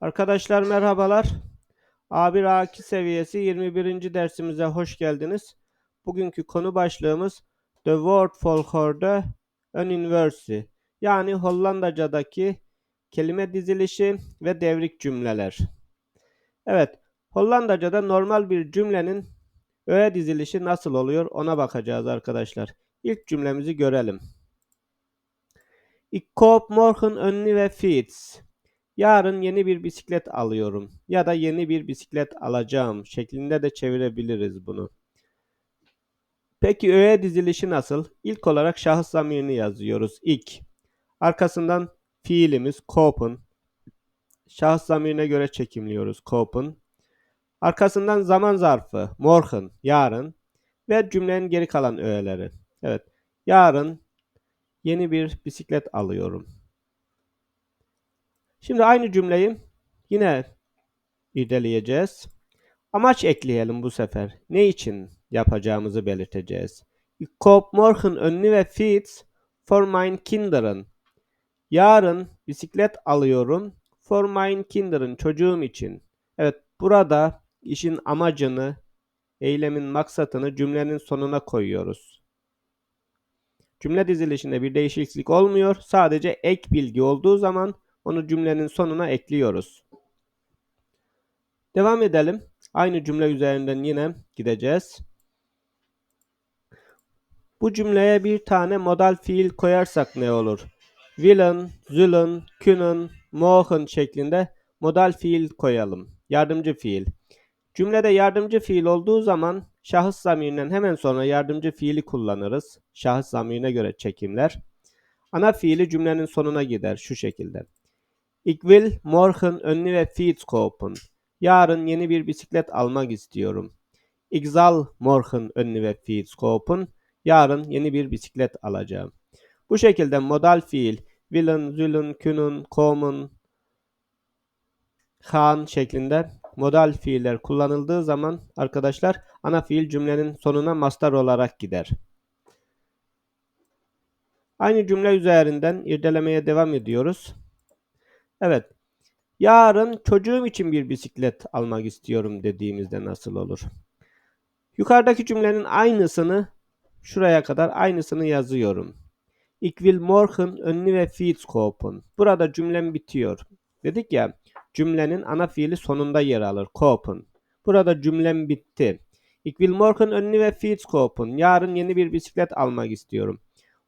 Arkadaşlar merhabalar. A1 A2 seviyesi 21. dersimize hoş geldiniz. Bugünkü konu başlığımız The Word Folklore An Inverse yani Hollandacadaki kelime dizilişi ve devrik cümleler. Evet, Hollandacada normal bir cümlenin öğe dizilişi nasıl oluyor ona bakacağız arkadaşlar. İlk cümlemizi görelim. Ik koop morgen een nieuwe fiets. Yarın yeni bir bisiklet alıyorum ya da yeni bir bisiklet alacağım şeklinde de çevirebiliriz bunu. Peki öğe dizilişi nasıl? İlk olarak şahıs zamirini yazıyoruz. İlk. Arkasından fiilimiz koop'un. Şahıs zamirine göre çekimliyoruz koop'un. Arkasından zaman zarfı morgen, yarın ve cümlenin geri kalan öğeleri. Evet. Yarın yeni bir bisiklet alıyorum. Şimdi aynı cümleyi yine irdeleyeceğiz. Amaç ekleyelim bu sefer. Ne için yapacağımızı belirteceğiz. Ich kauf morgen een nieuwe for mein Kinderen. Yarın bisiklet alıyorum for mein Kinderen, çocuğum için. Evet, burada işin amacını, eylemin maksatını cümlenin sonuna koyuyoruz. Cümle dizilişinde bir değişiklik olmuyor. Sadece ek bilgi olduğu zaman onu cümlenin sonuna ekliyoruz. Devam edelim. Aynı cümle üzerinden yine gideceğiz. Bu cümleye bir tane modal fiil koyarsak ne olur? Willen, zullen, können, mogen şeklinde modal fiil koyalım. Yardımcı fiil. Cümlede yardımcı fiil olduğu zaman şahıs zamirinden hemen sonra yardımcı fiili kullanırız. Şahıs zamirine göre çekimler. Ana fiili cümlenin sonuna gider şu şekilde. Ik will morgen nieuwe fiets kopen. Yarın yeni bir bisiklet almak istiyorum. Ik zal morgen nieuwe fiets kopen. Yarın yeni bir bisiklet alacağım. Bu şekilde modal fiil willen, zullen, kunnen, komen, gaan şeklinde modal fiiller kullanıldığı zaman arkadaşlar ana fiil cümlenin sonuna mastar olarak gider. Aynı cümle üzerinden irdelemeye devam ediyoruz. Evet. Yarın çocuğum için bir bisiklet almak istiyorum dediğimizde nasıl olur? Yukarıdaki cümlenin aynısını şuraya kadar aynısını yazıyorum. Ik will morgen een nieuwe fiets kopen. Burada cümlem bitiyor. Dedik ya cümlenin ana fiili sonunda yer alır. Kopen. Burada cümlem bitti. Ik will morgen een nieuwe fiets kopen. Yarın yeni bir bisiklet almak istiyorum.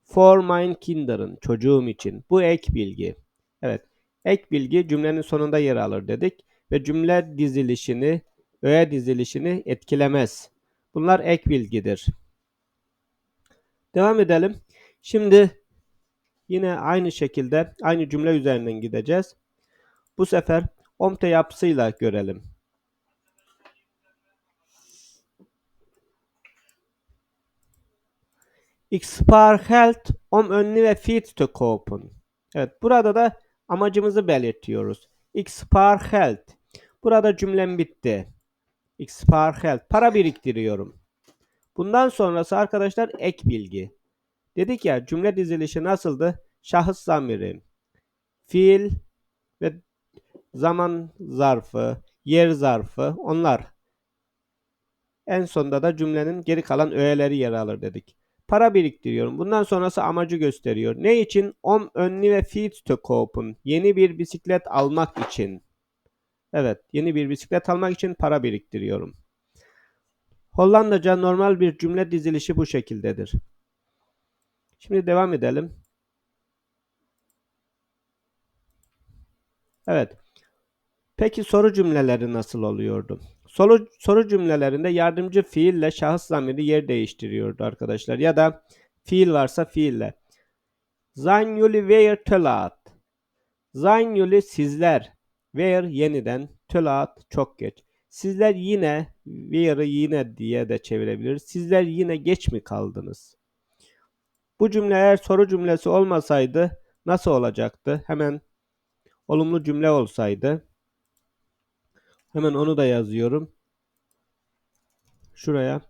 For mein Kinderen. Çocuğum için. Bu ek bilgi. Evet. Ek bilgi cümlenin sonunda yer alır dedik. Ve cümle dizilişini, öğe dizilişini etkilemez. Bunlar ek bilgidir. Devam edelim. Şimdi yine aynı şekilde aynı cümle üzerinden gideceğiz. Bu sefer omte yapısıyla görelim. Ik spaar geld om een nieuwe fiets te kopen. Evet burada da amacımızı belirtiyoruz. Spaar geld. Burada cümlem bitti. Spaar geld. Para biriktiriyorum. Bundan sonrası arkadaşlar ek bilgi. Dedik ya cümle dizilişi nasıldı? Şahıs zamiri, fiil ve zaman zarfı, yer zarfı onlar. En sonunda da cümlenin geri kalan öğeleri yer alır dedik. Para biriktiriyorum. Bundan sonrası amacı gösteriyor. Ne için? Om önlü ve kopen. Yeni bir bisiklet almak için. Evet, yeni bir bisiklet almak için para biriktiriyorum. Hollandaca normal bir cümle dizilişi bu şekildedir. Şimdi devam edelim. Evet. Peki soru cümleleri nasıl oluyordu? Soru, soru cümlelerinde yardımcı fiille şahıs zamiri yer değiştiriyordu arkadaşlar. Ya da fiil varsa fiille. Sein Juli wer tölat. Sein Juli sizler. Where yeniden. Tölat çok geç. Sizler yine, where'ı yine diye de çevirebiliriz. Sizler yine geç mi kaldınız? Bu cümle eğer soru cümlesi olmasaydı nasıl olacaktı? Hemen olumlu cümle olsaydı. Hemen onu da yazıyorum. Şuraya.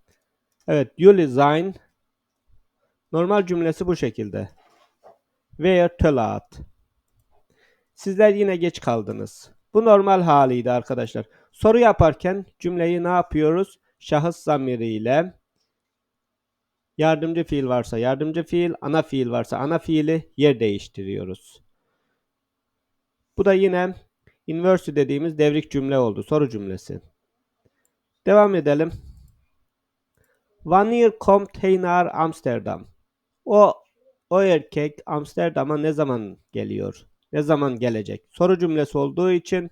Evet, Juli sein normal cümlesi bu şekilde. Where to Sizler yine geç kaldınız. Bu normal haliydi arkadaşlar. Soru yaparken cümleyi ne yapıyoruz? Şahıs zamiriyle yardımcı fiil varsa yardımcı fiil, ana fiil varsa ana fiili yer değiştiriyoruz. Bu da yine inverse dediğimiz devrik cümle oldu. Soru cümlesi. Devam edelim. Hij naar Amsterdam? O o erkek Amsterdam'a ne zaman geliyor? Ne zaman gelecek? Soru cümlesi olduğu için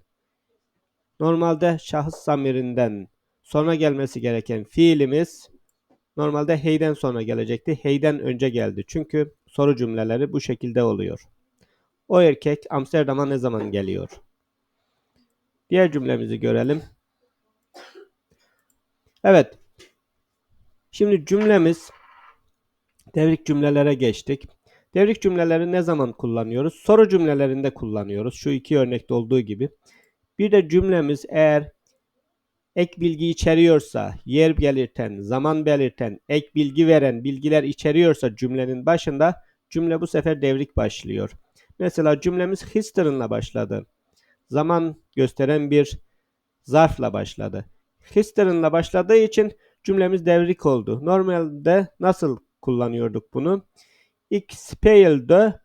normalde şahıs zamirinden sonra gelmesi gereken fiilimiz normalde heyden sonra gelecekti. Heyden önce geldi. Çünkü soru cümleleri bu şekilde oluyor. O erkek Amsterdam'a ne zaman geliyor? Diğer cümlemizi görelim. Evet. Şimdi cümlemiz devrik cümlelere geçtik. Devrik cümleleri ne zaman kullanıyoruz? Soru cümlelerinde kullanıyoruz. Şu iki örnekte olduğu gibi. Bir de cümlemiz eğer ek bilgi içeriyorsa, yer belirten, zaman belirten, ek bilgi veren bilgiler içeriyorsa cümlenin başında cümle bu sefer devrik başlıyor. Mesela cümlemiz history'la başladı. Zaman gösteren bir zarfla başladı. History'la başladığı için cümlemiz devrik oldu. Normalde nasıl kullanıyorduk bunu? Ik speelde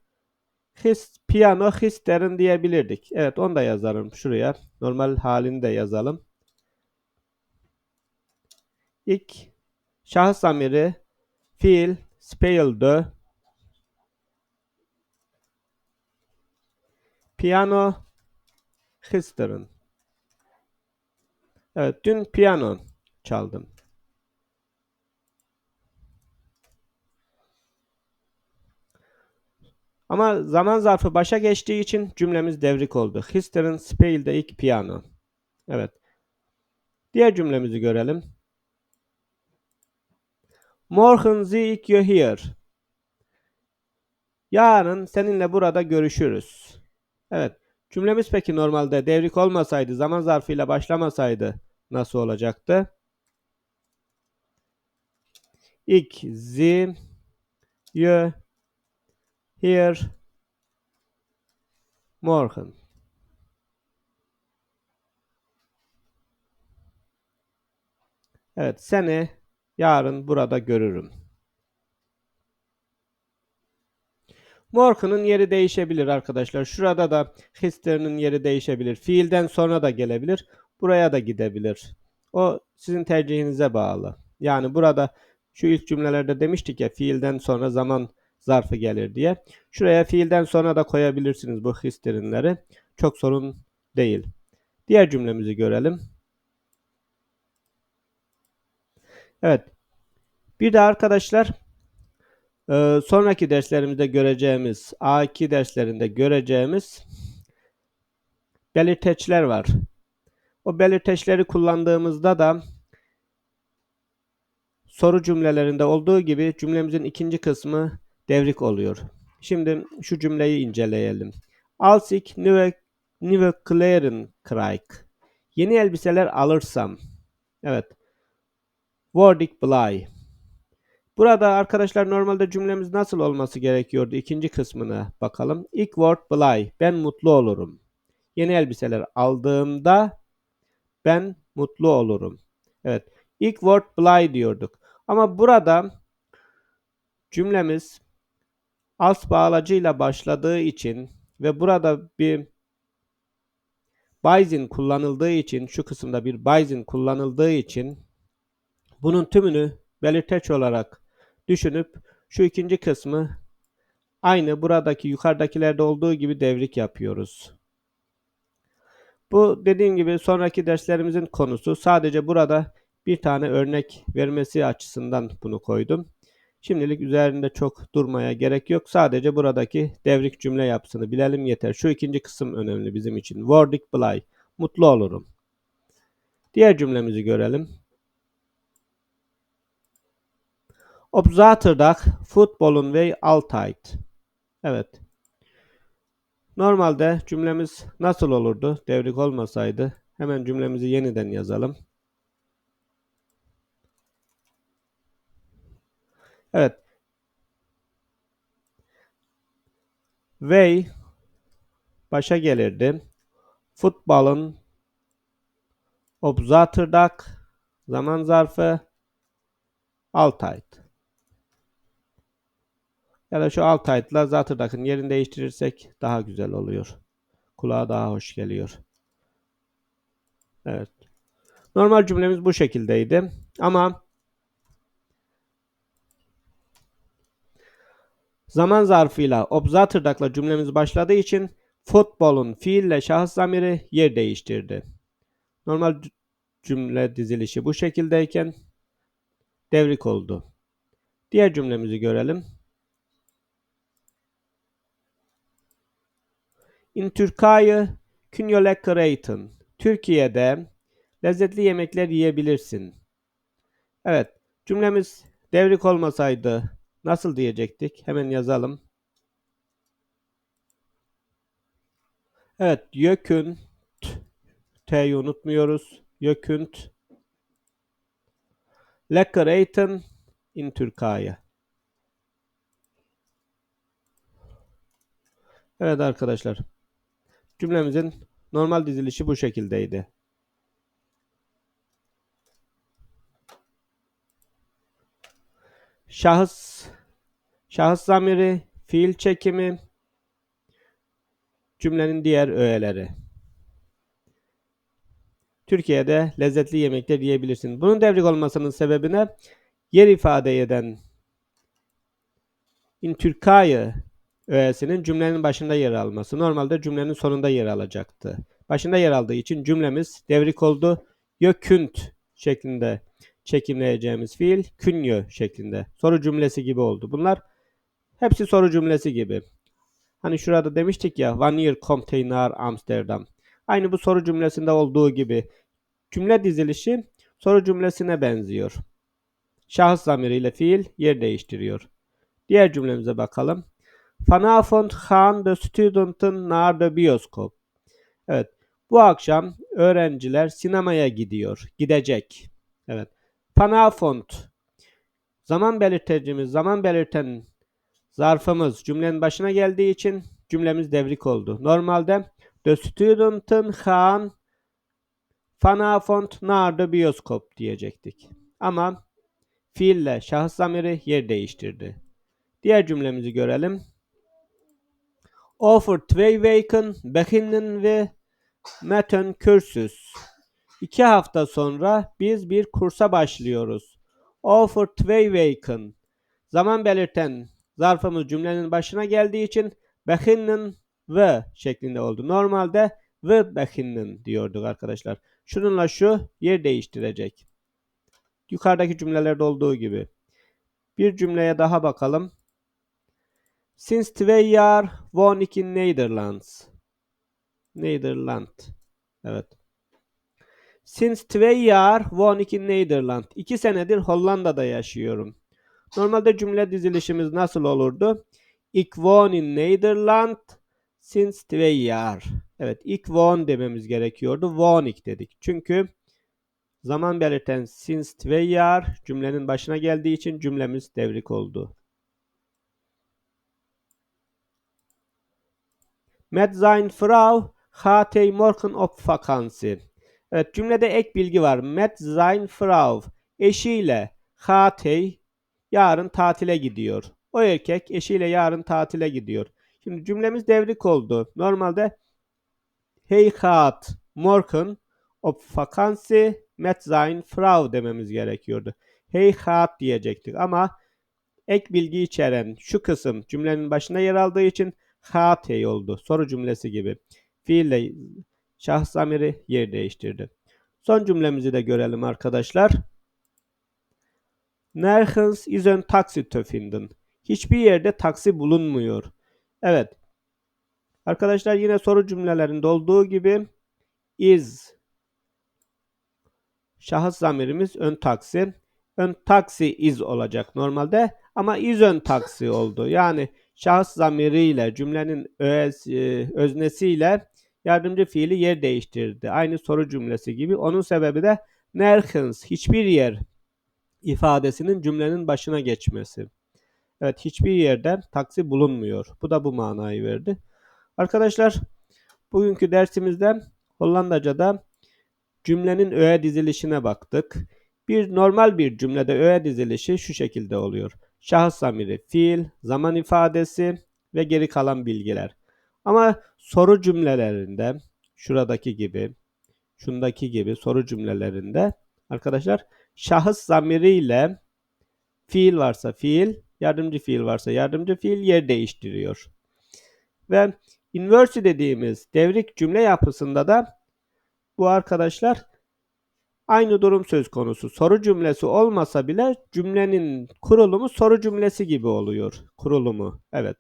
his piano histerin diyebilirdik. Evet onu da yazarım şuraya. Normal halini de yazalım. İlk şahıs zamiri fiil speelde piyano histerin. Evet dün piyano çaldım. Ama zaman zarfı başa geçtiği için cümlemiz devrik oldu. Histerin spiel'de ilk piyano. Evet. Diğer cümlemizi görelim. Morgen sehe ich here. Yarın seninle burada görüşürüz. Evet. Cümlemiz peki normalde devrik olmasaydı, zaman zarfıyla başlamasaydı nasıl olacaktı? Ich sehe you here morgen. Evet, seni yarın burada görürüm. Morgen'ın yeri değişebilir arkadaşlar. Şurada da hister'ın yeri değişebilir. Fiilden sonra da gelebilir. Buraya da gidebilir. O sizin tercihinize bağlı. Yani burada şu ilk cümlelerde demiştik ya fiilden sonra zaman zarfı gelir diye. Şuraya fiilden sonra da koyabilirsiniz bu histerinleri. Çok sorun değil. Diğer cümlemizi görelim. Evet. Bir de arkadaşlar e, sonraki derslerimizde göreceğimiz A2 derslerinde göreceğimiz belirteçler var. O belirteçleri kullandığımızda da soru cümlelerinde olduğu gibi cümlemizin ikinci kısmı devrik oluyor. Şimdi şu cümleyi inceleyelim. Als ich neue, neue Kleidung krieg. Yeni elbiseler alırsam. Evet. Wordig blay. Burada arkadaşlar normalde cümlemiz nasıl olması gerekiyordu? İkinci kısmına bakalım. İlk word blay. Ben mutlu olurum. Yeni elbiseler aldığımda ben mutlu olurum. Evet. İlk word blay diyorduk. Ama burada cümlemiz as bağlacıyla başladığı için ve burada bir Bayzin kullanıldığı için şu kısımda bir Bayzin kullanıldığı için bunun tümünü belirteç olarak düşünüp şu ikinci kısmı aynı buradaki yukarıdakilerde olduğu gibi devrik yapıyoruz. Bu dediğim gibi sonraki derslerimizin konusu. Sadece burada bir tane örnek vermesi açısından bunu koydum. Şimdilik üzerinde çok durmaya gerek yok. Sadece buradaki devrik cümle yapısını bilelim yeter. Şu ikinci kısım önemli bizim için. Wordik blay. Mutlu olurum. Diğer cümlemizi görelim. Op zaterdag futbolun way altijd. Evet. Normalde cümlemiz nasıl olurdu? Devrik olmasaydı. Hemen cümlemizi yeniden yazalım. Evet. Way başa gelirdi. Futbolun ob Zaterdag zaman zarfı Altayt. Ya da şu Altayt'la Zaterdag'ın yerini değiştirirsek daha güzel oluyor. Kulağa daha hoş geliyor. Evet. Normal cümlemiz bu şekildeydi. Ama zaman zarfıyla obzatırdakla cümlemiz başladığı için futbolun fiille şahıs zamiri yer değiştirdi. Normal cümle dizilişi bu şekildeyken devrik oldu. Diğer cümlemizi görelim. In Türkiye eten. Türkiye'de lezzetli yemekler yiyebilirsin. Evet, cümlemiz devrik olmasaydı nasıl diyecektik? Hemen yazalım. Evet, yökün T'yi unutmuyoruz. Yökünt lekker eten in Türkiye. Evet arkadaşlar. Cümlemizin normal dizilişi bu şekildeydi. Şahıs, şahıs zamiri, fiil çekimi, cümlenin diğer öğeleri. Türkiye'de lezzetli yemekler yiyebilirsin. Bunun devrik olmasının sebebine yer ifade eden in Türkiye öğesinin cümlenin başında yer alması. Normalde cümlenin sonunda yer alacaktı. Başında yer aldığı için cümlemiz devrik oldu. Yökünt şeklinde çekimleyeceğimiz fiil künyö şeklinde. Soru cümlesi gibi oldu. Bunlar hepsi soru cümlesi gibi. Hani şurada demiştik ya Wanneer kommt nach Amsterdam. Aynı bu soru cümlesinde olduğu gibi cümle dizilişi soru cümlesine benziyor. Şahıs zamiriyle fiil yer değiştiriyor. Diğer cümlemize bakalım. Vanavond gaan de studenten naar de bioskop. Evet. Bu akşam öğrenciler sinemaya gidiyor. Gidecek. Evet. Vanavond. Zaman belirtecimiz, zaman belirten zarfımız cümlenin başına geldiği için cümlemiz devrik oldu. Normalde de studenten gaan vanavond naar de bioskop diyecektik. Ama fiille şahıs zamiri yer değiştirdi. Diğer cümlemizi görelim. Over twee weken beginnen we met een cursus. İki hafta sonra biz bir kursa başlıyoruz. Over twee weken. Zaman belirten zarfımız cümlenin başına geldiği için beginnen ve şeklinde oldu. Normalde ve beginnen diyorduk arkadaşlar. Şununla şu yer değiştirecek. Yukarıdaki cümlelerde olduğu gibi. Bir cümleye daha bakalım. Since twee jaar woon ik in Nederland. Nederland. Evet. Since twee jaar woon ik in Nederland. İki senedir Hollanda'da yaşıyorum. Normalde cümle dizilişimiz nasıl olurdu? Ik woon in Nederland since twee jaar. Evet, ik woon dememiz gerekiyordu. Woon ik dedik. Çünkü zaman belirten since twee jaar cümlenin başına geldiği için cümlemiz devrik oldu. Met sein Frau hat hij morgen op vakantie. Evet cümlede ek bilgi var. Met sein Frau eşiyle hat hij yarın tatile gidiyor. O erkek eşiyle yarın tatile gidiyor. Şimdi cümlemiz devrik oldu. Normalde hey hat morgen op vakantie met sein Frau dememiz gerekiyordu. Hey hat diyecektik ama ek bilgi içeren şu kısım cümlenin başına yer aldığı için hatey oldu. Soru cümlesi gibi. Fiille şahıs zamiri yer değiştirdi. Son cümlemizi de görelim arkadaşlar. Nergens is taxi te finden. Hiçbir yerde taksi bulunmuyor. Evet. Arkadaşlar yine soru cümlelerinde olduğu gibi is şahıs zamirimiz ön taksi. Ön taksi is olacak normalde ama is ön taksi oldu. Yani şahıs zamiriyle cümlenin öğesi, öznesiyle yardımcı fiili yer değiştirdi. Aynı soru cümlesi gibi. Onun sebebi de nergens hiçbir yer ifadesinin cümlenin başına geçmesi. Evet hiçbir yerde taksi bulunmuyor. Bu da bu manayı verdi. Arkadaşlar bugünkü dersimizde Hollandaca'da cümlenin öğe dizilişine baktık. Bir normal bir cümlede öğe dizilişi şu şekilde oluyor. Şahıs zamiri, fiil, zaman ifadesi ve geri kalan bilgiler. Ama soru cümlelerinde şuradaki gibi, şundaki gibi soru cümlelerinde arkadaşlar şahıs zamiriyle fiil varsa fiil, yardımcı fiil varsa yardımcı fiil yer değiştiriyor. Ve inverse dediğimiz devrik cümle yapısında da bu arkadaşlar aynı durum söz konusu. Soru cümlesi olmasa bile cümlenin kurulumu soru cümlesi gibi oluyor. Kurulumu. Evet.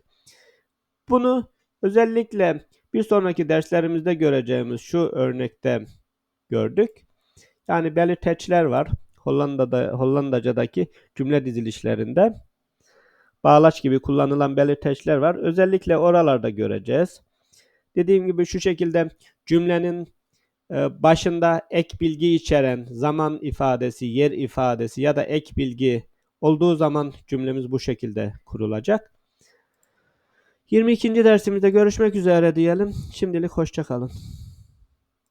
Bunu özellikle bir sonraki derslerimizde göreceğimiz şu örnekte gördük. Yani belirteçler var. Hollanda'da Hollandaca'daki cümle dizilişlerinde bağlaç gibi kullanılan belirteçler var. Özellikle oralarda göreceğiz. Dediğim gibi şu şekilde cümlenin başında ek bilgi içeren zaman ifadesi, yer ifadesi ya da ek bilgi olduğu zaman cümlemiz bu şekilde kurulacak. 22. dersimizde görüşmek üzere diyelim. Şimdilik hoşçakalın.